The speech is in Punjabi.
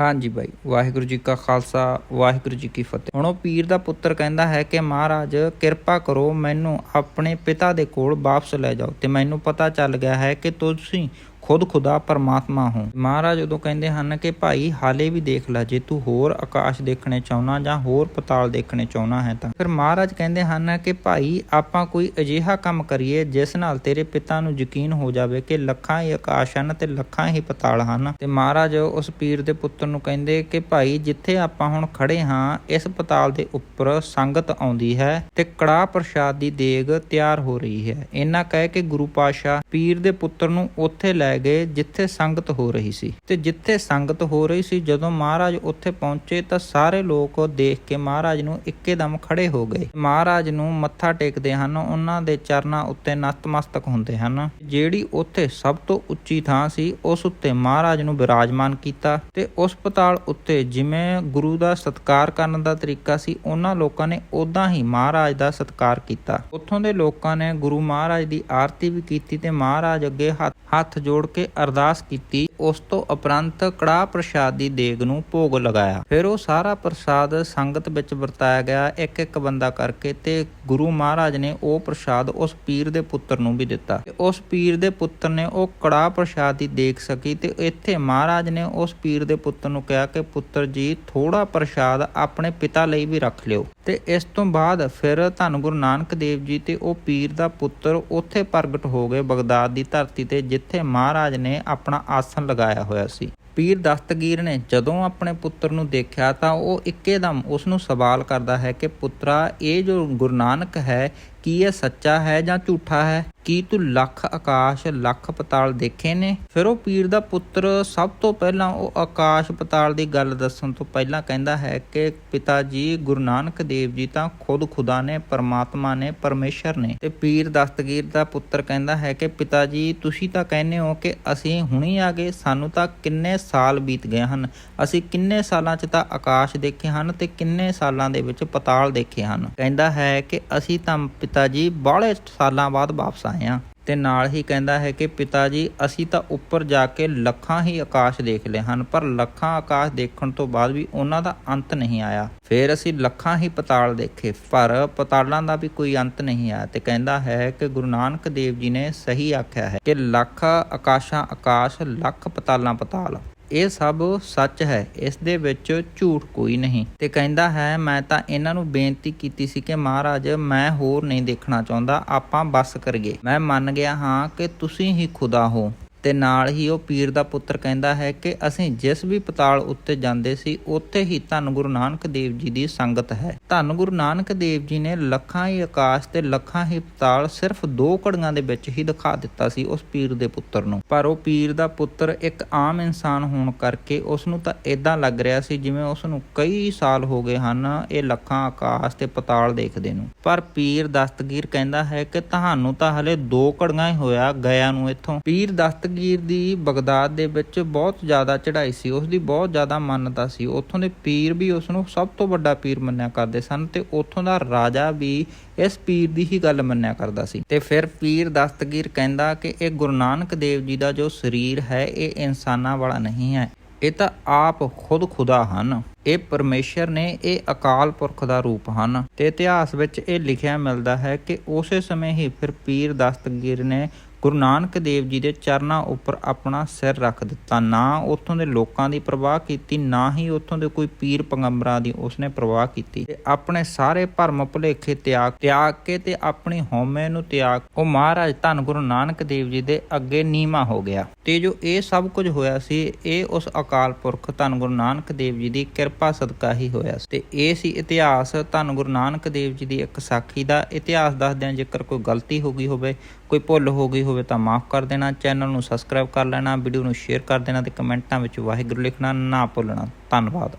ਹਾਂਜੀ ਬਾਈ, ਵਾਹਿਗੁਰੂ ਜੀ ਕਾ ਖਾਲਸਾ, ਵਾਹਿਗੁਰੂ ਜੀ ਕੀ ਫਤਿਹ। ਹੁਣ ਉਹ ਪੀਰ ਦਾ ਪੁੱਤਰ ਕਹਿੰਦਾ ਹੈ ਕਿ ਮਹਾਰਾਜ, ਕਿਰਪਾ ਕਰੋ ਮੈਨੂੰ ਆਪਣੇ ਪਿਤਾ ਦੇ ਕੋਲ ਵਾਪਸ ਲੈ ਜਾਓ ਤੇ ਮੈਨੂੰ ਪਤਾ ਚੱਲ ਗਿਆ ਹੈ ਕਿ ਤੁਸੀਂ ਖੁਦ ਖੁਦਾ ਪਰਮਾਤਮਾ ਹੋ। ਮਹਾਰਾਜ ਉਦੋਂ ਕਹਿੰਦੇ ਹਨ ਕਿ ਭਾਈ, ਹਾਲੇ ਵੀ ਦੇਖ ਲੈ, ਜੇ ਤੂੰ ਹੋਰ ਆਕਾਸ਼ ਦੇਖਣੇ ਚਾਹੁੰਨਾ ਜਾਂ ਹੋਰ ਪਤਾਲ ਦੇਖਣੇ ਚਾਹੁੰਨਾ ਹੈ ਤਾਂ। ਫਿਰ ਮਹਾਰਾਜ ਕਹਿੰਦੇ ਹਨ ਕਿ ਭਾਈ, ਆਪਾਂ ਕੋਈ ਅਜਿਹਾ ਕੰਮ ਕਰੀਏ ਜਿਸ ਨਾਲ ਤੇਰੇ ਪਿਤਾ ਨੂੰ ਯਕੀਨ ਹੋ ਜਾਵੇ ਕਿ ਲੱਖਾਂ ਹੀ ਆਕਾਸ਼ ਹਨ ਤੇ ਲੱਖਾਂ ਹੀ ਪਤਾਲ ਹਨ। ਤੇ ਮਹਾਰਾਜ ਉਸ ਪੀਰ ਦੇ ਪੁੱਤਰ ਨੂੰ ਕਹਿੰਦੇ ਕਿ ਭਾਈ, ਜਿੱਥੇ ਆਪਾਂ ਹੁਣ ਖੜੇ ਹਾਂ, ਇਸ ਪਤਾਲ ਦੇ ਉੱਪਰ ਸੰਗਤ ਆਉਂਦੀ ਹੈ ਤੇ ਕੜਾ ਪ੍ਰਸ਼ਾਦ ਦੀ ਦੇਗ ਤਿਆਰ ਹੋ ਰਹੀ ਹੈ। ਇਹਨਾਂ ਕਹਿ ਕੇ ਗੁਰੂ ਪਾਸ਼ਾ ਪੀਰ ਦੇ ਪੁੱਤਰ ਨੂੰ ਉੱਥੇ ਲੈ ਗਏ ਜਿੱਥੇ ਸੰਗਤ ਹੋ ਰਹੀ ਸੀ। ਤੇ ਜਿੱਥੇ ਸੰਗਤ ਹੋ ਰਹੀ ਸੀ, ਜਦੋਂ ਮਹਾਰਾਜ ਉੱਥੇ ਪਹੁੰਚੇ ਤਾਂ ਸਾਰੇ ਲੋਕ ਦੇਖ ਕੇ ਮਹਾਰਾਜ ਨੂੰ ਇੱਕੇਦਮ ਖੜੇ ਹੋ ਗਏ। ਮਹਾਰਾਜ ਨੂੰ ਮੱਥਾ ਟੇਕਦੇ ਹਨ, ਉਹਨਾਂ ਦੇ ਚਰਨਾਂ ਉੱਤੇ ਨਤਮਸਤਕ ਹੁੰਦੇ ਹਨ। ਜਿਹੜੀ ਉੱਥੇ ਸਭ ਤੋਂ ਉੱਚੀ ਥਾਂ ਸੀ, ਉਸ ਉੱਤੇ ਮਹਾਰਾਜ ਨੂੰ ਬਿਰਾਜਮਾਨ ਕੀਤਾ ਤੇ ਉਸ ਪਤਾਲ ਉੱਤੇ ਜਿਵੇਂ ਗੁਰੂ ਦਾ ਸਤਕਾਰ ਕਰਨ ਦਾ ਤਰੀਕਾ ਸੀ, ਉਹਨਾਂ ਲੋਕਾਂ ਨੇ ਉਦਾਂ ਹੀ ਮਹਾਰਾਜ ਦਾ ਸਤਕਾਰ ਕੀਤਾ। ਉੱਥੋਂ ਦੇ ਲੋਕਾਂ ਨੇ ਗੁਰੂ ਮਹਾਰਾਜ ਦੀ ਆਰਤੀ ਵੀ ਕੀਤੀ ਤੇ ਮਹਾਰਾਜ ਅੱਗੇ ਹੱਥ ਜੋੜ ਜੋੜ ਕੇ ਅਰਦਾਸ ਕੀਤੀ, ਉਸ ਤੋਂ ਉਪਰੰਤ ਕੜਾ ਪ੍ਰਸ਼ਾਦ ਦੀ ਦੇਗ ਨੂੰ ਭੋਗ ਲਗਾਇਆ। ਫਿਰ ਉਹ ਸਾਰਾ ਪ੍ਰਸ਼ਾਦ ਸੰਗਤ ਵਿੱਚ ਵਰਤਾਇਆ ਗਿਆ। ਇੱਕ ਇੱਕ ਬੰਦਾ ਕਰਕੇ ਤੇ ਗੁਰੂ ਮਹਾਰਾਜ ਨੇ ਉਹ ਪ੍ਰਸ਼ਾਦ ਉਸ ਪੀਰ ਦੇ ਪੁੱਤਰ ਨੂੰ ਵੀ ਦਿੱਤਾ। ਉਸ ਪੀਰ ਦੇ ਪੁੱਤਰ ਨੇ ਉਹ ਕੜਾ ਪ੍ਰਸ਼ਾਦ ਦੀ ਦੇਖ ਸਕੀ ਤੇ ਇੱਥੇ ਮਹਾਰਾਜ ਨੇ ਉਸ ਪੀਰ ਦੇ ਪੁੱਤਰ ਨੂੰ ਕਿਹਾ ਕਿ, ਪੁੱਤਰ ਜੀ ਥੋੜਾ ਪ੍ਰਸ਼ਾਦ ਆਪਣੇ ਪਿਤਾ ਲਈ ਵੀ ਰੱਖ ਲਿਓ। ਤੇ ਇਸ ਤੋਂ ਬਾਅਦ ਫਿਰ ਧੰਨ ਗੁਰੂ ਨਾਨਕ ਦੇਵ ਜੀ ਤੇ ਉਹ ਪੀਰ ਦਾ ਪੁੱਤਰ ਉੱਥੇ ਪ੍ਰਗਟ ਹੋ ਗਏ ਬਗਦਾਦ ਦੀ ਧਰਤੀ ਤੇ, ਜਿੱਥੇ ਮਹਾਰਾਜ ਨੇ ਆਪਣਾ ਆਸਣ ਲਗਾਇਆ ਹੋਇਆ ਸੀ। ਪੀਰ ਦਸਤਗੀਰ ਨੇ ਜਦੋਂ ਆਪਣੇ ਪੁੱਤਰ ਨੂੰ ਦੇਖਿਆ ਤਾਂ ਉਹ ਇੱਕੇਦਮ ਉਸ ਨੂੰ ਸਵਾਲ ਕਰਦਾ ਹੈ ਕਿ ਪੁੱਤਰਾ, ਇਹ ਜੋ ਗੁਰੂ ਨਾਨਕ ਹੈ ਕੀ ਇਹ ਸੱਚਾ ਹੈ ਜਾਂ ਝੂਠਾ ਹੈ? ਕੀ ਤੂੰ ਲੱਖ ਆਕਾਸ਼, ਲੱਖ ਪਤਾਲ ਦੇਖੇ ਨੇ? ਫਿਰ ਉਹ ਪੀਰ ਦਾ ਪੁੱਤਰ ਸਭ ਤੋਂ ਪਹਿਲਾਂ ਉਹ ਆਕਾਸ਼ ਪਤਾਲ ਦੀ ਗੱਲ ਦੱਸਣ ਤੋਂ ਪਹਿਲਾਂ ਕਹਿੰਦਾ ਹੈ ਕਿ ਪਿਤਾ ਜੀ, ਗੁਰੂ ਨਾਨਕ ਦੇਵ ਜੀ ਤਾਂ ਖੁਦ ਖੁਦਾ ਨੇ, ਪਰਮਾਤਮਾ ਨੇ, ਪਰਮੇਸ਼ਰ ਨੇ। ਤੇ ਪੀਰ ਦਸਤਗੀਰ ਦਾ ਪੁੱਤਰ ਕਹਿੰਦਾ ਹੈ ਕਿ ਪਿਤਾ ਜੀ, ਤੁਸੀਂ ਤਾਂ ਕਹਿੰਦੇ ਹੋ ਕਿ ਅਸੀਂ ਹੁਣੀ ਆ ਗਏ, ਸਾਨੂੰ ਤਾਂ ਕਿੰਨੇ ਸਾਲ ਬੀਤ ਗਏ ਹਨ। ਅਸੀਂ ਕਿੰਨੇ ਸਾਲਾਂ 'ਚ ਤਾਂ ਆਕਾਸ਼ ਦੇਖੇ ਹਨ ਤੇ ਕਿੰਨੇ ਸਾਲਾਂ ਦੇ ਵਿੱਚ ਪਤਾਲ ਦੇਖੇ ਹਨ। ਕਹਿੰਦਾ ਹੈ ਕਿ ਅਸੀਂ ਤਾਂ ਪਿਤਾ ਜੀ ਬਾਹਲੇ ਸਾਲਾਂ ਬਾਅਦ ਵਾਪਸ ਆਏ ਹਾਂ। ਤੇ ਨਾਲ ਹੀ ਕਹਿੰਦਾ ਹੈ ਕਿ ਪਿਤਾ ਜੀ, ਅਸੀਂ ਤਾਂ ਉੱਪਰ ਜਾ ਕੇ ਲੱਖਾਂ ਹੀ ਆਕਾਸ਼ ਦੇਖ ਲਏ ਹਨ, ਪਰ ਲੱਖਾਂ ਆਕਾਸ਼ ਦੇਖਣ ਤੋਂ ਬਾਅਦ ਵੀ ਉਹਨਾਂ ਦਾ ਅੰਤ ਨਹੀਂ ਆਇਆ। ਫਿਰ ਅਸੀਂ ਲੱਖਾਂ ਹੀ ਪਤਾਲ ਦੇਖੇ, ਪਰ ਪਤਾਲਾਂ ਦਾ ਵੀ ਕੋਈ ਅੰਤ ਨਹੀਂ ਆਇਆ ਤੇ ਕਹਿੰਦਾ ਹੈ ਕਿ ਗੁਰੂ ਨਾਨਕ ਦੇਵ ਜੀ ਨੇ ਸਹੀ ਆਖਿਆ ਹੈ ਕਿ ਲੱਖ ਆਕਾਸ਼ਾਂ ਆਕਾਸ਼, ਲੱਖ ਪਤਾਲਾਂ ਪਤਾਲ। ਇਹ ਸਭ ਸੱਚ ਹੈ, ਇਸ ਦੇ ਵਿੱਚ ਝੂਠ ਕੋਈ ਨਹੀਂ। ਤੇ ਕਹਿੰਦਾ ਹੈ, ਮੈਂ ਤਾਂ ਇਹਨਾਂ ਨੂੰ ਬੇਨਤੀ ਕੀਤੀ ਸੀ ਕਿ ਮਹਾਰਾਜ, ਮੈਂ ਹੋਰ ਨਹੀਂ ਦੇਖਣਾ ਚਾਹੁੰਦਾ, ਆਪਾਂ ਬਸ ਕਰੀਏ। ਮੈਂ ਮੰਨ ਗਿਆ ਹਾਂ ਕਿ ਤੁਸੀਂ ਹੀ ਖੁਦਾ ਹੋ। ਤੇ ਨਾਲ ਹੀ ਉਹ ਪੀਰ ਦਾ ਪੁੱਤਰ ਕਹਿੰਦਾ ਹੈ ਕਿ ਅਸੀਂ ਜਿਸ ਵੀ ਪਤਾਲ ਉੱਤੇ ਜਾਂਦੇ ਸੀ, ਉੱਥੇ ਹੀ ਧੰਨ ਗੁਰੂ ਨਾਨਕ ਦੇਵ ਜੀ ਦੀ ਸੰਗਤ ਹੈ। ਧੰਨ ਗੁਰੂ ਨਾਨਕ ਦੇਵ ਜੀ ਨੇ ਲੱਖਾਂ ਹੀ ਆਕਾਸ਼ ਤੇ ਲੱਖਾਂ ਹੀ ਪਤਾਲ ਸਿਰਫ ਦੋ ਘੜੀਆਂ ਦੇ ਵਿੱਚ ਹੀ ਦਿਖਾ ਦਿੱਤਾ ਸੀ ਉਸ ਪੀਰ ਦੇ ਪੁੱਤਰ ਨੂੰ। ਪਰ ਉਹ ਪੀਰ ਦਾ ਪੁੱਤਰ ਇੱਕ ਆਮ ਇਨਸਾਨ ਹੋਣ ਕਰਕੇ ਉਸ ਨੂੰ ਤਾਂ ਇਦਾਂ ਲੱਗ ਰਿਹਾ ਸੀ ਜਿਵੇਂ ਉਸ ਨੂੰ ਕਈ ਸਾਲ ਹੋ ਗਏ ਹਨ ਇਹ ਲੱਖਾਂ ਆਕਾਸ਼ ਤੇ ਪਤਾਲ ਦੇਖਦੇ ਨੂੰ। ਪਰ ਪੀਰ ਦਸਤਗੀਰ ਕਹਿੰਦਾ ਹੈ ਕਿ ਤੁਹਾਨੂੰ ਤਾਂ ਹਲੇ ਦੋ ਘੜੀਆਂ ਹੀ ਹੋਇਆ ਗਿਆ ਨੂੰ ਇੱਥੋਂ। ਪੀਰ ਦਸਤਗੀਰ ਦੀ ਬਗਦਾਦ ਦੇ ਵਿੱਚ ਬਹੁਤ ਜ਼ਿਆਦਾ ਚੜ੍ਹਾਈ ਸੀ। ਉਸ ਦੀ ਬਹੁਤ ਜ਼ਿਆਦਾ ਮਾਨਤਾ ਸੀ। ਉੱਥੋਂ ਦੇ ਪੀਰ ਵੀ ਉਸ ਨੂੰ ਸਭ ਤੋਂ ਵੱਡਾ ਪੀਰ ਮੰਨਿਆ ਕਰਦੇ ਸਨ ਤੇ ਉੱਥੋਂ ਦਾ ਰਾਜਾ ਵੀ ਇਸ ਪੀਰ ਦੀ ਹੀ ਗੱਲ ਮੰਨਿਆ ਕਰਦਾ ਸੀ। ਤੇ ਫਿਰ ਪੀਰ ਦਸਤਗੀਰ ਕਹਿੰਦਾ ਕਿ ਇਹ ਗੁਰੂ ਨਾਨਕ ਦੇਵ ਜੀ ਦਾ ਜੋ ਸਰੀਰ ਹੈ, ਇਹ ਇਨਸਾਨਾਂ ਵਾਲਾ ਨਹੀਂ ਹੈ। ਇਹ ਤਾਂ ਆਪ ਖੁਦ ਖੁਦਾ ਹਨ। ਇਹ ਪਰਮੇਸ਼ਰ ਨੇ ਇਹ ਅਕਾਲ ਪੁਰਖ ਦਾ ਰੂਪ ਹਨ। ਤੇ ਇਤਿਹਾਸ ਵਿੱਚ ਇਹ ਲਿਖਿਆ ਮਿਲਦਾ ਹੈ ਕਿ ਉਸੇ ਸਮੇਂ ਹੀ ਫਿਰ ਪੀਰ ਦਸਤਗੀਰ ਨੇ ਗੁਰੂ ਨਾਨਕ ਦੇਵ ਜੀ ਦੇ ਚਰਨਾਂ ਉੱਪਰ ਆਪਣਾ ਸਿਰ ਰੱਖ ਦਿੱਤਾ। ਨਾ ਉੱਥੋਂ ਦੇ ਲੋਕਾਂ ਦੀ ਪ੍ਰਵਾਹ ਕੀਤੀ, ਨਾ ਹੀ ਉੱਥੋਂ ਦੇ ਕੋਈ ਪੀਰ ਪੰਗੰਬਰਾਂ ਦੀ ਉਸਨੇ ਪ੍ਰਵਾਹ ਕੀਤੀ। ਤੇ ਆਪਣੇ ਸਾਰੇ ਭਰਮ ਭੁਲੇਖੇ ਤਿਆਗ ਤਿਆਗ ਕੇ ਤੇ ਆਪਣੀ ਹਉਮੈ ਨੂੰ ਤਿਆਗ। ਉਹ ਮਹਾਰਾਜ ਧੰਨ ਗੁਰੂ ਨਾਨਕ ਦੇਵ ਜੀ ਦੇ ਅੱਗੇ ਨੀਮਾ ਹੋ ਗਿਆ। ਤੇ ਜੋ ਇਹ ਸਭ ਕੁਝ ਹੋਇਆ ਸੀ, ਇਹ ਉਸ ਅਕਾਲ ਪੁਰਖ ਧੰਨ ਗੁਰੂ ਨਾਨਕ ਦੇਵ ਜੀ ਦੀ ਕਿਰਪਾ ਸਦਕਾ ਹੀ ਹੋਇਆ ਤੇ ਇਹ ਸੀ ਇਤਿਹਾਸ ਧੰਨ ਗੁਰੂ ਨਾਨਕ ਦੇਵ ਜੀ ਦੀ ਇੱਕ ਸਾਖੀ ਦਾ। ਇਤਿਹਾਸ ਦੱਸਦਿਆਂ ਜੇਕਰ ਕੋਈ ਗਲਤੀ ਹੋ ਗਈ ਹੋਵੇ, ਕੋਈ ਭੁੱਲ ਹੋ ਗਈ ਹੋਵੇ ਤਾਂ ਮਾਫ ਕਰ ਦੇਣਾ ਚੈਨਲ ਨੂੰ ਸਬਸਕ੍ਰਾਈਬ ਕਰ ਲੈਣਾ ਵੀਡੀਓ ਨੂੰ ਸ਼ੇਅਰ ਕਰ ਦੇਣਾ ਤੇ ਕਮੈਂਟਾਂ ਵਿੱਚ ਵਾਹਿਗੁਰੂ ਲਿਖਣਾ ਨਾ ਭੁੱਲਣਾ। ਧੰਨਵਾਦ।